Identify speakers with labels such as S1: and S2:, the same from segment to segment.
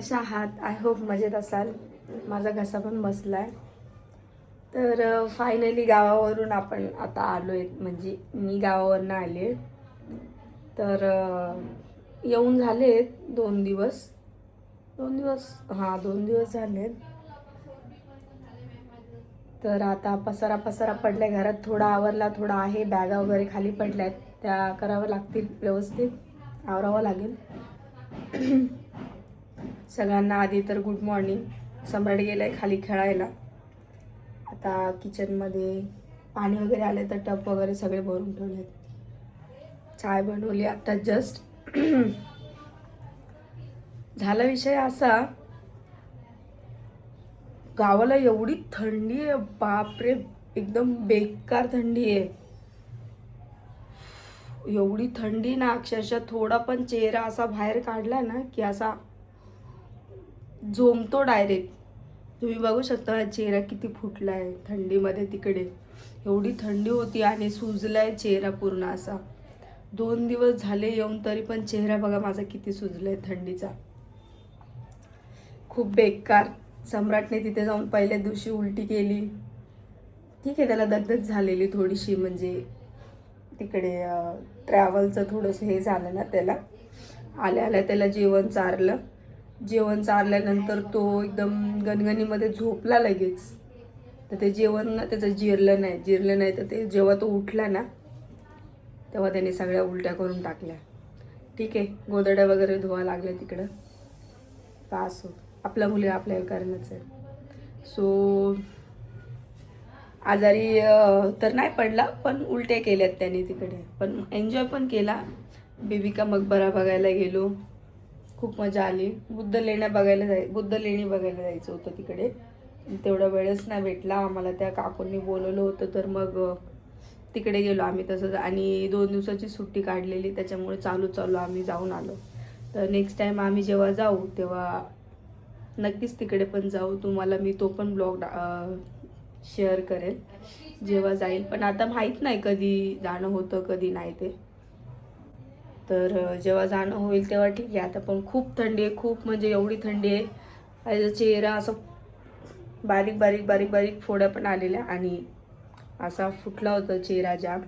S1: कशा आहात I hope मजेत असाल. माझा घसा पण बसला आहे तर फायनली गावावरून आपण आता आलो आहे म्हणजे मी गावावरनं आले तर येऊन झाले दोन दिवस. दोन दिवस हां दोन दिवस झाले तर आता पसारा पसारा आहे घरात. थोडा आवरला थोडा आहे. बॅगा वगैरे खाली पडल्या आहेत त्या कराव्या लागतील व्यवस्थित. आवरावं लागेल. सगळ्यांना आधी तर गुड मॉर्निंग सम्राट गेलाय खाली खेळायला. आता किचनमध्ये पाणी वगैरे आले तर टप वगैरे सगळे भरून ठेवलेत. चाय बनवली आता जस्ट झाला विषय असा गावाला एवढी थंडी आहे बापरे एकदम बेकार थंडी आहे. एवढी थंडी ना अक्षरशः थोडा पण चेहरा असा बाहेर काढला ना की असा झोमतो डायरेक्ट तुम्ही बघू शकता माझा चेहरा किती फुटला आहे थंडीमध्ये तिकडे. एवढी थंडी होती आणि सुजला आहे चेहरा पूर्ण असा. दोन दिवस झाले येऊन तरी पण चेहरा बघा माझा किती सुजला आहे थंडीचा. खूप बेकार. सम्राटने तिथे जाऊन पहिल्या दिवशी उलटी केली. ठीक आहे त्याला दगदग झालेली थोडीशी म्हणजे तिकडे ट्रॅव्हलचं थोडंसं हे झालं ना त्याला. आल्या आल्या त्याला जेवण चारलं. जेवण चारल्यानंतर तो एकदम गणगणीमध्ये झोपला लगेच. तर ते जेवण ना त्याचं जिरलं नाही जिरलं नाही तर ते जेव्हा तो उठला ना तेव्हा त्याने सगळ्या उलट्या करून टाकल्या. ठीक आहे गोदड्या वगैरे धुवा लागल्या तिकडं. पास हो आपला मुलगा आपल्याला करणंच आहे. सो आजारी तर नाही पडला पण उलट्या केल्यात त्याने तिकडे. पण एन्जॉय पण केला. बेबिका मकबरा बघायला गेलो. खूप मजा आली. बुद्ध लेण्या बघायला जाय बुद्ध लेणी बघायला जायचं होतं तिकडे. तेवढा वेळच नाही भेटला. आम्हाला त्या काकूंनी बोलवलं होतं तर मग तिकडे गेलो आम्ही तसंच. आणि दोन दिवसाची सुट्टी काढलेली त्याच्यामुळे चालू चालू आम्ही जाऊन आलो. तर नेक्स्ट टाईम आम्ही जेव्हा जाऊ तेव्हा नक्कीच तिकडे पण जाऊ. तुम्हाला मी तो पण ब्लॉग शेअर करेल जेव्हा जाईल. पण आता माहीत नाही कधी जाणं होतं कधी नाही ते. तर जेव्हा जाणं होईल तेव्हा ठीक आहे. आता पण खूप थंडी आहे खूप म्हणजे एवढी थंडी आहे. माझा चेहरा असं बारीक बारीक बारीक बारीक फोड्या पण आलेल्या आणि असा फुटला होता चेहरा जाम.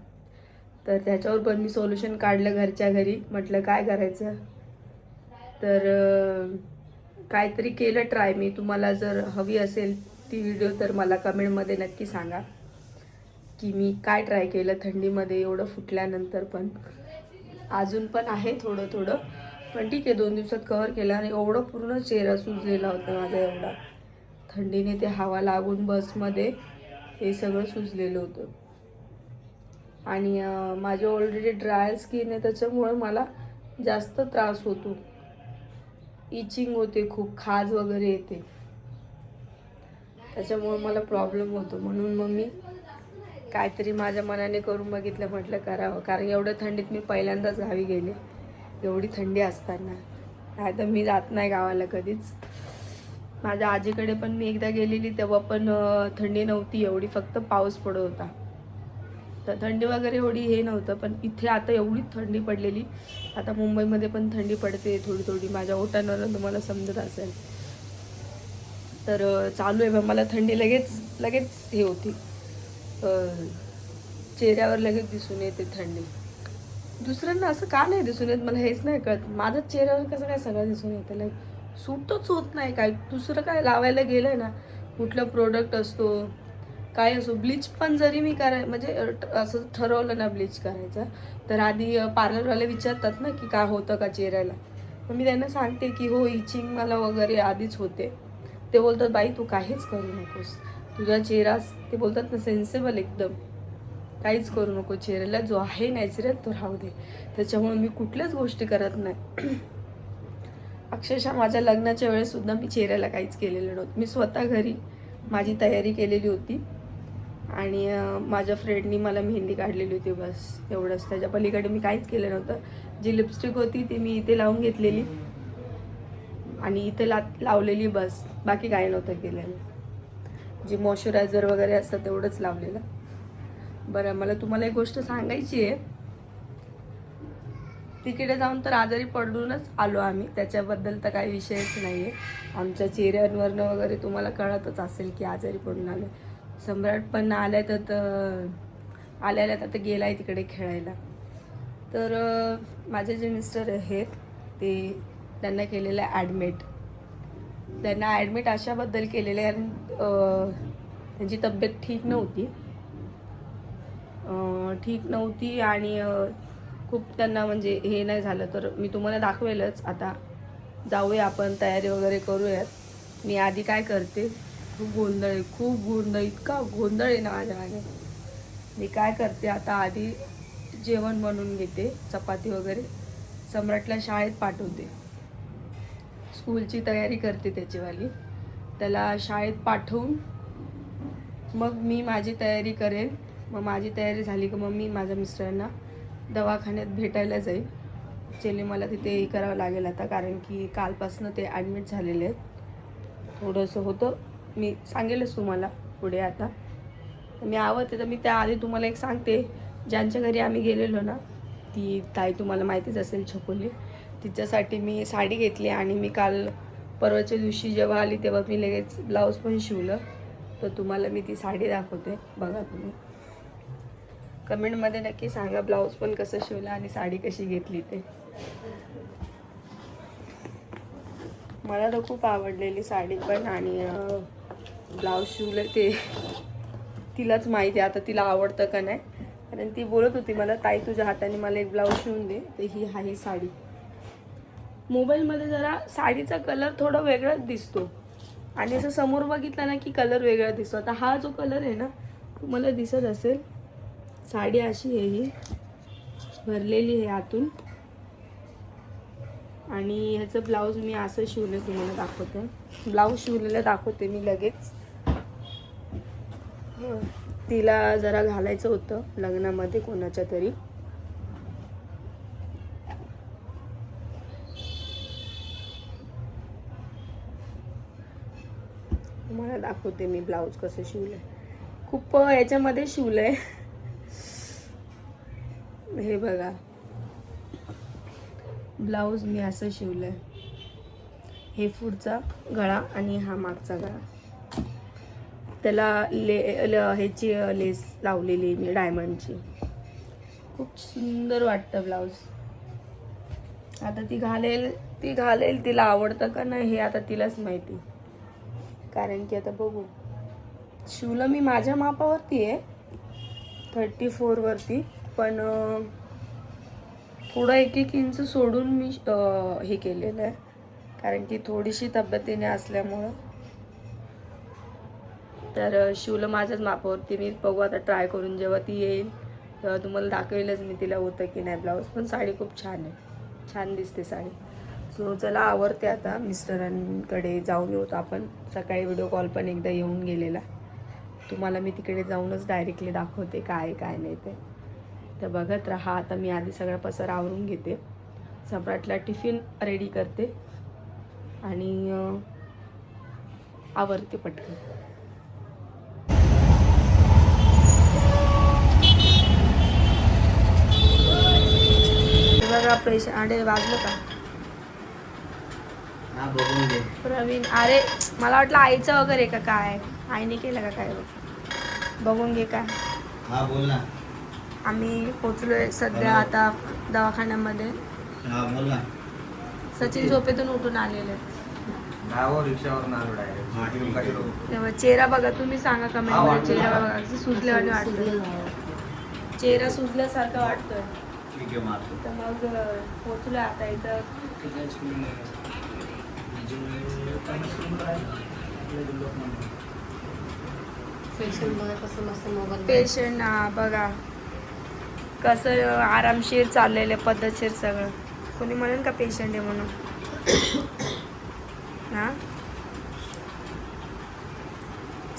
S1: तर त्याच्यावर पण मी सोल्युशन काढलं घरच्या घरी. म्हटलं काय करायचं? तर काहीतरी केलं ट्राय. मी तुम्हाला जर हवी असेल ती व्हिडिओ तर मला कमेंटमध्ये नक्की सांगा की मी काय ट्राय केलं थंडीमध्ये एवढं फुटल्यानंतर पण. अजून पण आहे थोडं थोडं. पण ठीक आहे दोन दिवसात कव्हर केलं आणि एवढं पूर्ण चेहरा सुजलेला होता माझा एवढा. थंडीने ते हवा लागून बसमध्ये हे सगळं सुजलेलं होतं. आणि माझे ऑलरेडी ड्राय स्किन आहे त्याच्यामुळं मला जास्त त्रास होतो. इचिंग होते खूप खाज वगैरे येते. त्याच्यामुळे मला प्रॉब्लेम होतो. म्हणून मग मी काहीतरी माझ्या मनाने करून बघितलं म्हटलं करावं. कारण एवढ्या थंडीत मी पहिल्यांदाच गावी गेले. एवढी थंडी असताना. नाही तर मी जात नाही गावाला कधीच. माझ्या आजीकडे पण मी एकदा गेलेली तेव्हा पण थंडी नव्हती एवढी. फक्त पाऊस पडत होता. तर थंडी वगैरे एवढी हे नव्हतं पण इथे आता एवढी थंडी पडलेली. आता मुंबईमध्ये पण थंडी पडते थोडी थोडी. माझ्या ओटांवर तुम्हाला समजत असेल. तर चालू आहे मग मला थंडी लगेच लगेच हे होती. चेहऱ्यावर लगेच दिसून येते थंडी. दुसऱ्यांना असं का नाही दिसून येत? मला हेच नाही कळत. माझ्या चेहऱ्यावर कसं काय सगळं दिसून येतं? लाईक सूटच होत नाही काय. दुसरं काय लावायला गेलं ना कुठलं प्रोडक्ट असतो काय असो ब्लीच पण जरी मी कराय म्हणजे असं ठरवलं ना ब्लीच करायचं तर आधी पार्लरवाले विचारतात ना की काय होतं का चेहऱ्याला? मग मी त्यांना सांगते की हो इचिंग मला वगैरे आधीच होते. ते बोलतात बाई तू काहीच करू नकोस. तुझा चेहरा ते बोलतात ना सेन्सेबल एकदम. काहीच करू नको चेहऱ्याला जो आहे नॅचरल तो राहू दे. त्याच्यामुळे मी कुठल्याच गोष्टी करत नाही. अक्षरशः माझ्या लग्नाच्या वेळेससुद्धा मी चेहऱ्याला काहीच केलेलं नव्हतं. मी स्वतः घरी माझी तयारी केलेली होती. आणि माझ्या फ्रेंडनी मला मेहंदी काढलेली होती बस. एवढंच. त्याच्या पलीकडे मी काहीच केलं नव्हतं. जी लिपस्टिक होती ती मी इथे लावून घेतलेली. आणि इथे ला लावलेली बस. बाकी काही नव्हतं केलेलं. जे मॉइश्चरायझर वगैरे असतं तेवढंच लावलेलं. बरं मला तुम्हाला एक गोष्ट सांगायची आहे. तिकडे जाऊन तर आजारी पडूनच आलो आम्ही. त्याच्याबद्दल तर काही विषयच नाही आहे आमच्या चेहऱ्यांवरनं वगैरे तुम्हाला कळतच असेल की आजारी पडून आलो सम्राट पण आल्या तर आल्याला तर गेला आहे तिकडे खेळायला. तर माझे जे मिस्टर आहेत ते त्यांना केलेलं आहे ॲडमिट. त्यांना ॲडमिट अशाबद्दल केलेले आहे त्यांची तब्येत ठीक नव्हती. ठीक नव्हती आणि खूप त्यांना म्हणजे हे नाही झालं. तर मी तुम्हाला दाखवेलच. आता जाऊया आपण तयारी वगैरे करूयात. मी आधी काय करते? खूप गोंधळ आहे खूप गोंधळ इतका गोंधळ आहे ना माझ्या मागे. मी काय करते? आता आधी जेवण बनवून घेते चपाती वगैरे. सम्राटला शाळेत पाठवते. स्कूलची तयारी करते त्याचीवाली. त्याला शाळेत पाठवून मग मी माझी तयारी करेन. मग माझी तयारी झाली की मग मी माझ्या मिस्टरांना दवाखान्यात भेटायला जाईल ॲक्च्युली मला तिथे हे करावं लागेल आता कारण की कालपासनं ते ॲडमिट झालेले आहेत. थोडंसं होतं. मी सांगेलच तुम्हाला पुढे आता. मी आवडते तर मी त्याआधी तुम्हाला एक सांगते. ज्यांच्या घरी आम्ही गेलेलो ना ती ताई तुम्हाला माहितीच असेल छकोली तिच्यासाठी मी साडी घेतली आणि मी काल परवाच्या दिवशी जेव्हा आली तेव्हा मी लगेच ब्लाऊज पण शिवलं. तर तुम्हाला मी ती साडी दाखवते. बघा तुम्ही. कमेंटमध्ये नक्की सांगा ब्लाऊज पण कसं शिवलं आणि साडी कशी घेतली ते. मला तर खूप आवडलेली साडी पण आणि ब्लाऊज शिवलं ते. तिलाच माहिती आहे. आता तिला आवडतं का नाही? कारण ती बोलत होती मला ताई तुझ्या हाताने मला एक ब्लाऊज शिवून दे. तर ही आहे साडी. मोबाईलमध्ये जरा साडीचा कलर थोडा वेगळाच दिसतो. आणि असं समोर बघितलं ना की कलर वेगळा दिसतो. आता हा जो कलर आहे ना तुम्हाला दिसत असेल साडी अशी आहे ही. भरलेली आहे आतून. आणि ह्याचं ब्लाऊज मी असं शिवलं तुम्हाला दाखवते. ब्लाऊज शिवलेलं दाखवते मी लगेच. तिला जरा घालायचं होतं लग्नामध्ये कोणाच्या तरी तुम्हाला दाखवते मी ब्लाऊज कसं शिवलंय. खूप याच्यामध्ये शिवलंय. हे बघा. ब्लाऊज मी असं शिवलंय. हे पुढचा गळा आणि हा मागचा गळा. त्याला ले ले ह्याची लेस लावलेली मी डायमंडची. खूप सुंदर वाटतं ब्लाऊज. आता ती घालेल ती घालेल तिला आवडतं का नाही हे आता तिलाच माहिती. कारण की आता बघू. शिवलं मी माझ्या मापावरती आहे. थर्टी फोरवरती पण थोडं एक एक इंच सोडून मी हे केलेलं आहे. कारण की थोडीशी तब्येतीने असल्यामुळं. तर शिवलं माझ्याच मापावरती. मी बघू आता ट्राय करून जेव्हा ती येईल तेव्हा तुम्हाला दाखवेलच मी तिला होतं की नाही ब्लाऊज पण साडी खूप छान आहे. छान दिसते साडी. सो चला आवडते आता. मिस्टरांकडे जाऊन येऊत आपण. सकाळी व्हिडिओ कॉल पण एकदा येऊन गेलेला. तुम्हाला मी तिकडे जाऊनच डायरेक्टली दाखवते काय काय नाही ते. तर बघत राहा. आता मी आधी सगळा पसार आवरून घेते. सम्राटला टिफिन रेडी करते. आणि आवरते पटकन. बघा प्रेश आडे वाजलं का? प्रवीण अरे मला वाटलं आईचं वगैरे का काय? आईने केलं का काय? बघून घे काय.
S2: हा बोल ना.
S1: आम्ही पोचलोय सध्या आता दवाखान्यामध्ये.
S2: हा बोल ना.
S1: सचिन झोपेतून उठून आलेले. तेव्हा चेहरा बघा तुम्ही सांगा कमेंटमध्ये. चेहरा बघा असं सुजल्यावाने वाटतोय चेहरा सुजल्यासारखा वाटतोय.
S2: ठीक आहे मारतो.
S1: तर मग पोचलोय आता इथं. पेशंट बघा. कसं आरामशीर चाललेलं पद्धतशीर सगळं. कोणी म्हणेल का पेशंट आहे म्हणून? हा?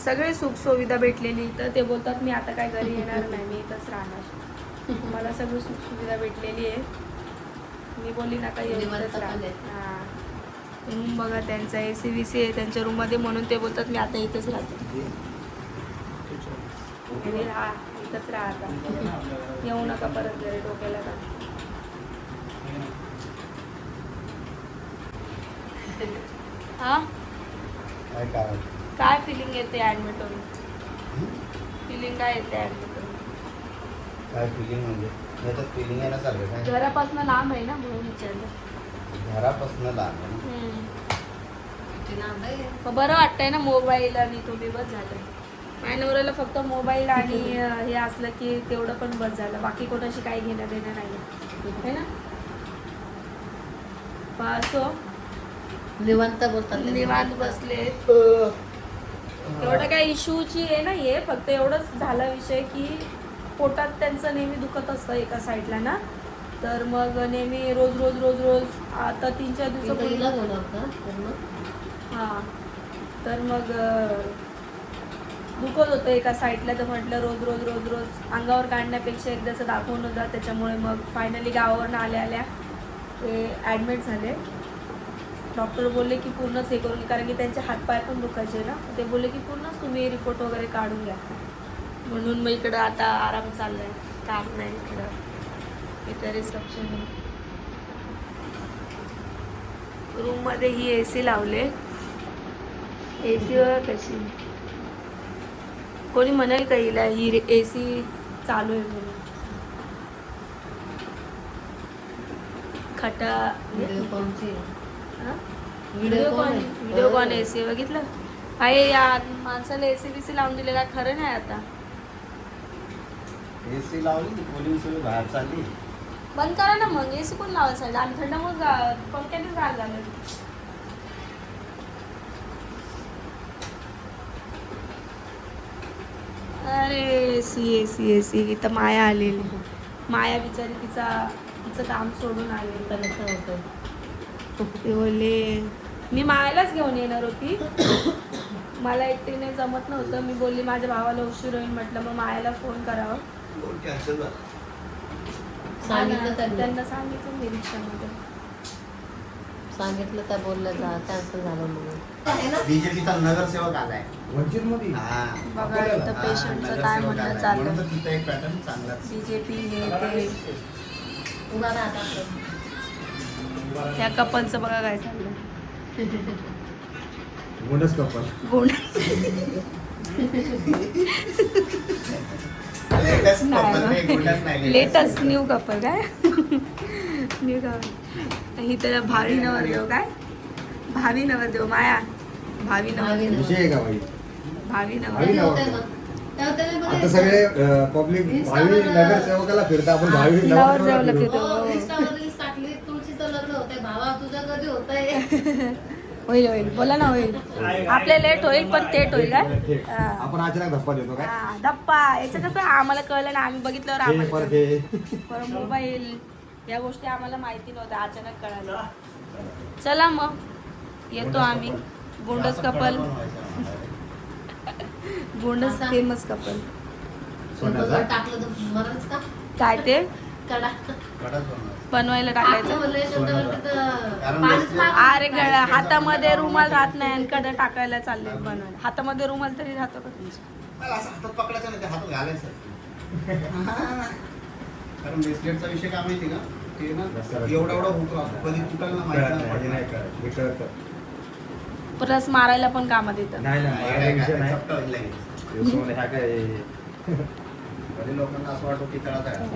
S1: सगळे सुख सुविधा भेटलेली. तर ते बोलतात मी आता काय घरी येणार नाही. मी इथंच राहणार. मला सगळी सुख सुविधा भेटलेली आहे. मी बोलली ना काही इथंच राहणार हा. रूम बघा त्यांचा ए सी वी सी आहे त्यांच्या रूममध्ये म्हणून ते बोलतात मी आता इथंच राहतो. इथंच राहा येऊ नका परत घरी डोक्याला का
S2: काय
S1: फिलिंग येते ॲडमिट होऊन? फिलिंग काय येते ॲडमिट होऊन?
S2: काय फिलिंग म्हणजे?
S1: घरापासून लांब आहे ना म्हणून विचारलं.
S2: घरापासून लहान आहे. ना.
S1: हम्म.
S3: किती लांब आहे
S1: मग बरं वाटतंय ना मोबाईल आणि तुम्ही बस झालं. माझ्या नवऱ्याला फक्त मोबाईल आणि हे असलं की तेवढं पण बस झालं. बाकी कोणाशी काही घेणं देणं नाही है ना? असो.
S3: निवांत बोलतात
S1: निवांत बसले. एवढं काय इश्यूची हे नाहीये. फक्त एवढंच झाला विषय की पोटात त्यांचं नेहमी दुखत असतं एका साईडला ना. तर मग नेहमी रोज रोज रोज रोज आता तीन चार दिवसापूर्वी
S3: पूर्ण
S1: हां. तर मग दुखत होतं एका साईडला तर म्हटलं रोज रोज रोज रोज अंगावर काढण्यापेक्षा एकदाचं दाखवून होता त्याच्यामुळे मग फायनली गावावरून आल्या आल्या ते ॲडमिट झाले. डॉक्टर बोलले की पूर्णच हे करून कारण की त्यांचे हातपाय पण दुखायचे ना ते बोलले की पूर्णच तुम्ही रिपोर्ट वगैरे काढून घ्या. म्हणून मग इकडं आता आराम चाललाय काम नाही इकडं. इथं रिसेप्शन. रूममध्ये ही ए सी लावले. ए सीवर कशी? कोणी म्हणेल का हिला ही ए सी चालू आहे म्हणून? खटा
S3: व्हिडिओ कॉलची
S1: व्हिडिओ
S3: Video
S1: कॉन
S3: call आहे.
S1: व्हिडिओ कॉन ए सी बघितलं? आहे या माणसाला ए सी बी सी लावून दिलेला खरं नाही आता.
S2: ए सी लावली पोलिंग बाहेर चालली.
S1: बंद करा ना मग एसी कोण लावायला सांगितलं आम्ही थंडामुळे पंख्यानेच गार झालं अरे C A C A C इथं माया आलेली माया बिचारी तिचा तिचं काम सोडून आलेली
S3: कनेक्शन होतं.
S1: ते बोलले मी मायालाच घेऊन येणार होती. मला एकटीने जमत नव्हतं. मी बोलली माझ्या भावाला उशीर होईल म्हटलं मग मायाला फोन करावं.
S3: सांगितलं त्यांनी
S1: त्यांना सांगितलं मी रिक्षामध्ये.
S3: सांगितलं त्या बोलल्या जा कॅन्सल झालं म्हणून.
S2: बीजेपीचा नगरसेवक आलाय.
S4: वंचित मध्ये
S2: हा.
S1: बघा इथं
S2: हा,
S1: पेशंटचं काय म्हणणं. चाललं
S2: तर तिथं एक पॅटर्न चांगलाच.
S1: बीजेपी हे ते.
S3: उभा राहता
S1: त्या कपलचं बघा काय चाललं
S4: कपल.
S2: लेटेस्ट
S1: न्यू कपल काय? न्यू कपल ही तर भावी नवरदेव काय? भावी नवरदेव माया. भावी
S3: भावी
S1: नवरदेव. भावी नवरदेव.
S4: आता सगळे पब्लिक भावी नगरसेवकाला फिरता आपण भावी
S1: नवरदेवाला फिरतो.
S4: फिरू.
S3: हो, तुळशीचं लग्न होतंय भावा तुझं कधी होतंय?
S1: होईल होईल. बोला ना होईल. आपले लेट होईल पण थेट होईल. हा.
S4: आपण अचानक धप्पा देतो काय?
S1: हा, धप्पा. याचं कसं आम्हाला कळलं ना आम्ही बघितल्यावर आम्हाला
S4: परत
S1: कळलं. परत मोबाईल या गोष्टी आम्हाला माहिती नव्हत्या अचानक कळाल्या. चला मग. येतो आम्ही. गोंडस कपल. गोंडस फेमस कपल.
S3: टाकलं तर मरच का?
S1: काय ते?
S3: कडा.
S1: बनवायला टाकायचं. अरे गळा हातामध्ये रुमाल राहत नाही आणि कडे टाकायला चालले बनवायला. हातामध्ये रुमाल तरी राहतो का
S2: कारण ब्रेसलेटचा विषय काय माहिती का? ते ना एवढा एवढा हुक राहतो कधी तुटायला ना माहिती
S4: कळत
S2: नाही
S4: नाही, नाही
S2: पडणार.
S4: कळत. कळतं.
S1: परत मारायला पण कामात येतं.
S4: नाही नाही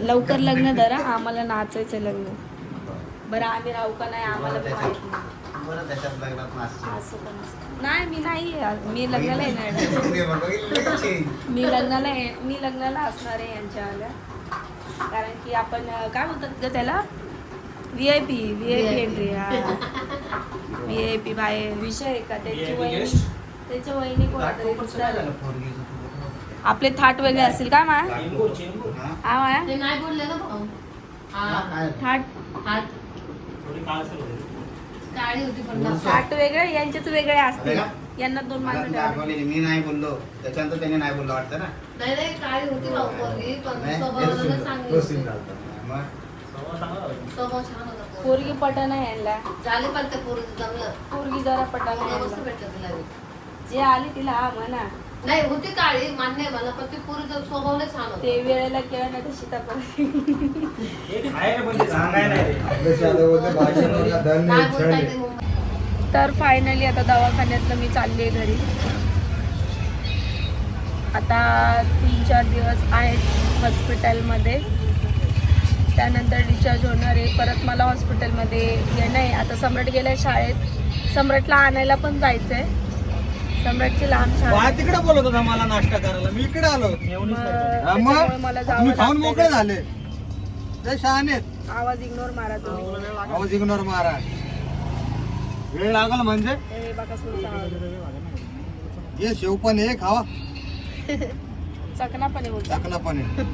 S1: लवकर लग्न धरा आम्हाला नाचायचं लग्न. बरं आम्ही राहू का नाही आम्हाला पण माहीत नाही. मी नाही आहे. मी लग्नाला येणार? मी लग्नाला ये- मी लग्नाला असणार आहे यांच्या आल्या. कारण की आपण काय म्हणतात ग त्याला? V I P V I P entry V I P bye विषय आहे का? त्याची वहिनी त्याची वहिनी कोणतरी. आपले थाट वेगळे असतील काय माया?
S2: हा?
S1: माया?
S3: ते नाही बोलले ना भाऊ.
S2: हा, काय?
S1: थाट?
S3: हात काळी होती पण ना.
S1: थाट वेगळे यांचेच वेगळे असतील? यांना दोन माणसं.
S2: दाखवलेली, मी नाही बोललो. त्याच्यानंतर त्याने नाही बोललो वाटतं ना?
S3: नाही नाही काळी होती भाऊ पोरगी पण
S2: नाही,
S3: स्वभावाला होती.
S2: मग?
S3: स्वभाव छान होता पोरगी.
S1: पोरगी पटना यांना.
S3: झाले पण त्या पोरीचं जमलं.
S1: पोरगी जरा पटाना
S3: पोरं मस्त
S1: यांना.
S3: भेटलं तिला. बी.
S1: जे आली तिला हा म्हणा.
S3: नाही होती काळी मान्य आहे मला पण ती पोरीचं स्वभाव लय छान
S1: ते वेळेला केलं नाही तर सीताफळ.
S3: काय बोलताय. ते मुंबई?
S1: तर फायनली आता दवाखान्यातनं मी चालली आहे घरी. आता तीन चार दिवस आहेत हॉस्पिटलमध्ये त्यानंतर डिस्चार्ज होणार आहे. परत मला हॉस्पिटलमध्ये येणं आहे. आता सम्राट गेलाय शाळेत. सम्राटला आणायला पण जायचं आहे सम्राटची लांब शाळा.
S4: वा
S1: आहे.
S4: तिकडे बोलत होता मला नाश्ता करायला. मी इकडे आलो
S1: मग
S4: हा,
S1: त्याच्यामुळे मला जावं
S4: मी खाऊन
S1: लागतंय.
S4: मोकळे. झाले. ते शहाणे
S1: आवाज इग्नोर मारा तुम्ही.
S4: आवाज इग्नोर मारा. वेळ लागल म्हणजे?
S1: हे आवाज.
S4: शेव पण आहे खावा.
S1: चकना पण आहे बोलतो.
S4: टाकला पण आहे.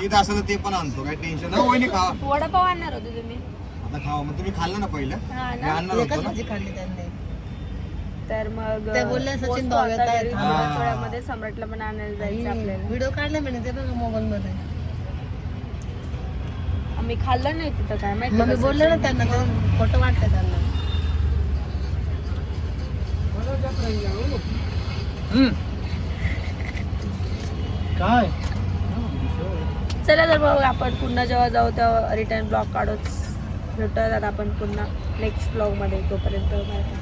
S4: तिथं असं तर ते पण आणतो. काही टेन्शन नाही. वहिनी खावा.
S1: वडापाव आणणार होते तुम्ही.
S4: आता खावा. मग तुम्ही खाल्लं ना पहिलं?
S1: हा
S4: मी
S1: ना
S4: आणणार होतो
S3: एकच
S4: ना?
S3: भाजी खाल्ली त्यांनी.
S1: तर मग
S3: ते बोलले सचिन भाऊ येत आहेत.
S4: हा.
S1: वेळामध्ये सम्राटला पण आणायला जायचं आपल्याला
S3: व्हिडिओ काढले म्हणे ते बघा मोबाईल मध्ये
S1: आम्ही खाल्लं नाही तिथं काय माहिती
S3: मग मी
S1: कसं
S3: बोलले ना. त्यांना खोटं वाटतं त्यांना
S4: काय
S1: चला तर बघ आपण पुन्हा जेव्हा जाऊ तेव्हा रिटर्न ब्लॉग काढूच भेटूयात आपण पुन्हा नेक्स्ट ब्लॉगमध्ये तोपर्यंत bye.